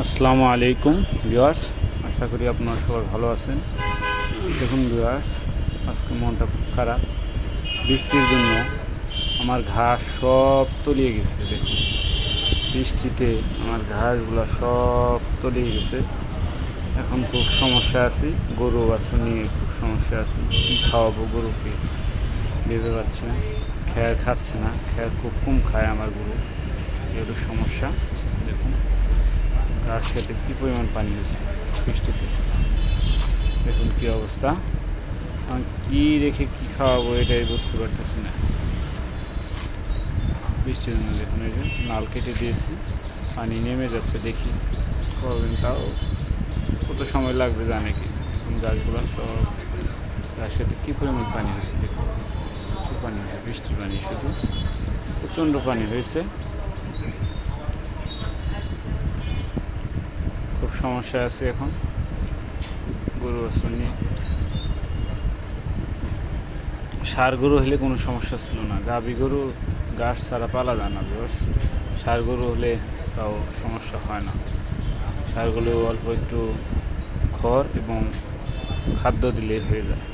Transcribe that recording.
আসসালামু আলাইকুম, ভিউয়ার্স। আশা করি আপনারা সবাই ভালো আছেন। দেখুন, ভিউয়ার্স, আজকে মনটা খুব খারাপ। বৃষ্টির জন্য আমার ঘাস সব তলিয়ে গেছে, দেখুন। বৃষ্টিতে আমার ঘাসগুলো সব তলিয়ে গেছে। এখন খুব সমস্যা আছি। গরু বাছুর নিয়ে খুব সমস্যা আছি। কী খাওয়াবো গরুকে? ভেবে পাচ্ছি না। খ্যার খাচ্ছে না। খ্যার খুব কম খায় আমার গরু। এগুলো সমস্যা। খেতে কী পরিমাণ পানি হয়েছে? বৃষ্টিতে। দেখুন কী অবস্থা। আমি কী রেখে কী খাওয়াবো এটাই বুঝতে পারতেছি না। বৃষ্টির জন্য দেখুন এই যে নাল কেটে দিয়েছি। পানি নেমে যাচ্ছে দেখি। কবেন তাও কত সময় লাগবে জানে কি? এখন গাছগুলো সব ঘাস খেতে কী পরিমাণ পানি হয়েছে দেখুন। প্রচুর পানি হয়েছে, বৃষ্টির পানি শুধু। প্রচণ্ড পানি হয়েছে। সমস্যা আছে এখন। গরু বাছুর নিয়ে। সার গরু হলে কোনো সমস্যা ছিল না। গাভী গরু, ঘাস ছাড়া পালা যায় না বিকজ সার গরু হলে তাও সমস্যা হয় না। সার গরু অল্প একটু খড় এবং খাদ্য দিলেই হয়ে যায়।